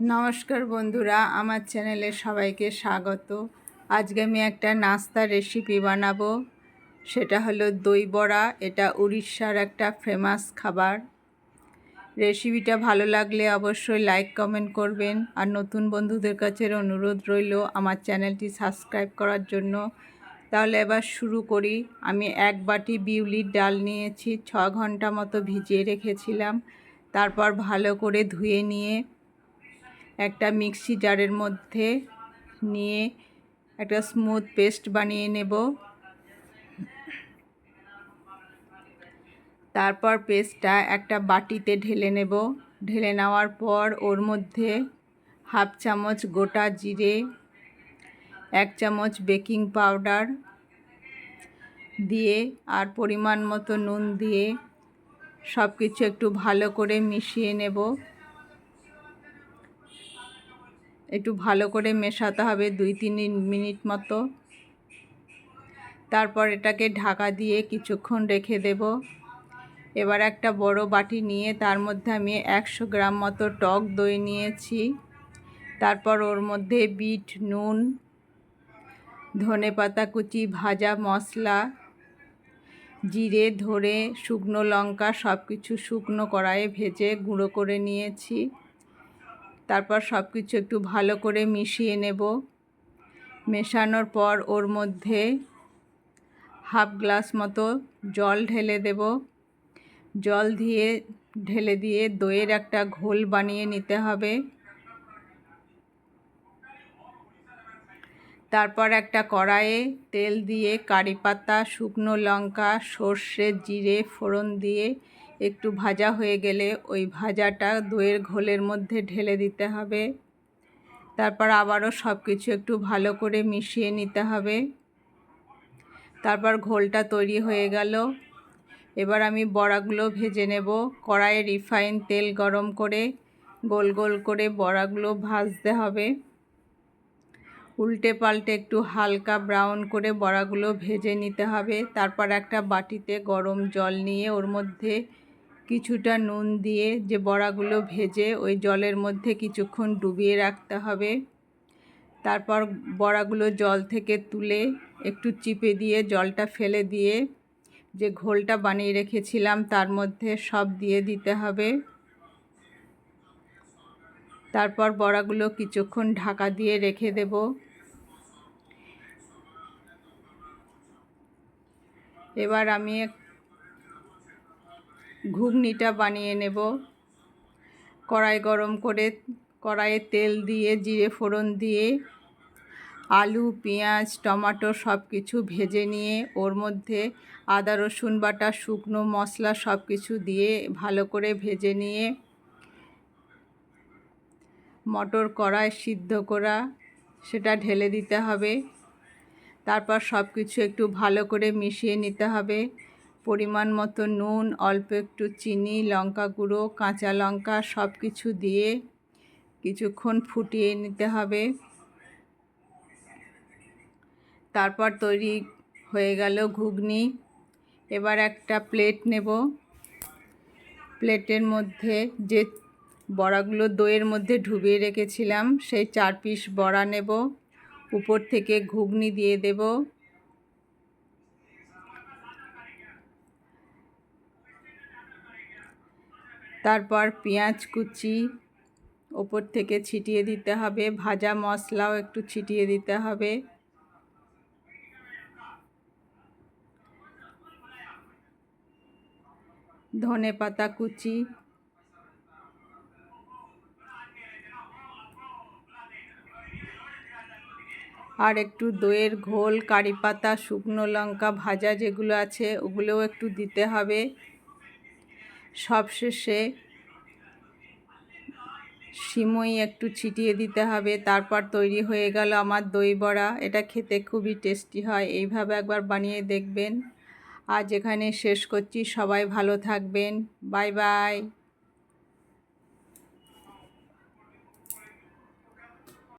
নমস্কার বন্ধুরা, আমার চ্যানেলে সবাইকে স্বাগত। আজকে আমি একটা নাস্তা রেসিপি বানাবো। সেটা হলো দই বড়া, এটা উড়িষ্যার একটা ফেমাস খাবার। রেসিপিটা ভালো লাগলে অবশ্যই লাইক কমেন্ট করবেন। আর নতুন বন্ধুদের কাছে অনুরোধ রইল আমার চ্যানেলটি সাবস্ক্রাইব করার জন্য। তাহলে এবার শুরু করি। আমি এক বাটি বিউলির ডাল নিয়েছি, ছ ঘণ্টা মতো ভিজিয়ে রেখেছিলাম। তারপর ভালো করে ধুয়ে নিয়ে একটা মিক্সি জারের মধ্যে নিয়ে একটা স্মুথ পেস্ট বানিয়ে নেব। তারপর পেস্টটা একটা বাটিতে ঢেলে নেব। ঢেলে নেওয়ার পর ওর মধ্যে হাফ চামচ গোটা জিরে, এক চামচ বেকিং পাউডার দিয়ে আর পরিমাণ মতো নুন দিয়ে সব কিছু একটু ভালো করে মিশিয়ে নেব। একটু ভালো করে মেশাতে হবে দুই তিন মিনিট মতো। তারপর এটাকে ঢাকা দিয়ে কিছুক্ষণ রেখে দেব। এবার একটা বড় বাটি নিয়ে তার মধ্যে আমি একশো গ্রাম মতো টক দই নিয়েছি। তারপর ওর মধ্যে বিট, নুন, ধনে পাতা কুচি, ভাজা মশলা, জিরে ধরে শুকনো লঙ্কা সব কিছু শুকনো কড়াইয়ে ভেজে গুঁড়ো করে নিয়েছি। তারপর সব কিছু একটু ভালো করে মিশিয়ে নেব। মেশানোর পর ওর মধ্যে হাফ গ্লাস মতো জল ঢেলে দেব। জল দিয়ে, ঢেলে দিয়ে দইয়ের একটা ঘোল বানিয়ে নিতে হবে। তারপর একটা কড়াইয়ে তেল দিয়ে কারি পাতা, শুকনো লঙ্কা, সর্ষে, জিরে, ফোড়ন দিয়ে একটু ভাজা হয়ে গেলে ওই ভাজাটা দইয়ের ঘোলের মধ্যে ঢেলে দিতে হবে। তারপর আবারও সব কিছু একটু ভালো করে মিশিয়ে নিতে হবে। তারপর ঘোলটা তৈরি হয়ে গেল। এবার আমি বড়াগুলো ভেজে নেব। কড়াইয়ে রিফাইন তেল গরম করে গোল গোল করে বড়াগুলো ভাজতে হবে। উল্টে পাল্টে একটু হালকা ব্রাউন করে বড়াগুলো ভেজে নিতে হবে। তারপর একটা বাটিতে গরম জল নিয়ে ওর মধ্যে কিছুটা নুন দিয়ে যে বড়াগুলো ভেজে ওই জলের মধ্যে কিছুক্ষণ ডুবিয়ে রাখতে হবে। তারপর বড়াগুলো জল থেকে তুলে একটু চিপে দিয়ে, জলটা ফেলে দিয়ে যে ঘোলটা বানিয়ে রেখেছিলাম তার মধ্যে সব দিয়ে দিতে হবে। তারপর বড়াগুলো কিছুক্ষণ ঢাকা দিয়ে রেখে দেব। এবার আমি ঘুগনিটা বানিয়ে নেব। কড়াই গরম করে কড়াইয়ে তেল দিয়ে, জিরে ফোড়ন দিয়ে, আলু, পেঁয়াজ, টমাটো সব কিছু ভেজে নিয়ে ওর মধ্যে আদা, রসুন বাটা, শুকনো মশলা সব কিছু দিয়ে ভালো করে ভেজে নিয়ে মটর কড়াই সিদ্ধ করা, সেটা ঢেলে দিতে হবে। তারপর সব কিছু একটু ভালো করে মিশিয়ে নিতে হবে। পরিমাণ মতো নুন, অল্প একটু চিনি, লঙ্কা গুঁড়ো, কাঁচা লঙ্কা সব কিছু দিয়ে কিছুক্ষণ ফুটিয়ে নিতে হবে। তারপর তৈরি হয়ে গেল ঘুগনি। এবার একটা প্লেট নেব। প্লেটের মধ্যে যে বড়াগুলো দইয়ের মধ্যে ঢুবিয়ে রেখেছিলাম, সেই চার পিস বড়া নেব। উপর থেকে ঘুগনি দিয়ে দেব। তারপর পেঁয়াজ কুচি ওপর থেকে ছিটিয়ে দিতে হবে। ভাজা মশলাও একটু ছিটিয়ে দিতে হবে। ধনে পাতা কুচি। আর একটু দইয়ের ঘোল, কারি পাতা, শুকনো লঙ্কা ভাজা যেগুলো আছে ওগুলোও একটু দিতে হবে। সবশেষে সিমই একটু ছিটিয়ে দিতে হবে। তারপর তৈরি হয়ে গেল আমার দই বড়া। এটা খেতে খুবই টেস্টি হয়। এইভাবে একবার বানিয়ে দেখবেন। আজ এখানে শেষ করছি। সবাই ভালো থাকবেন। Bye bye.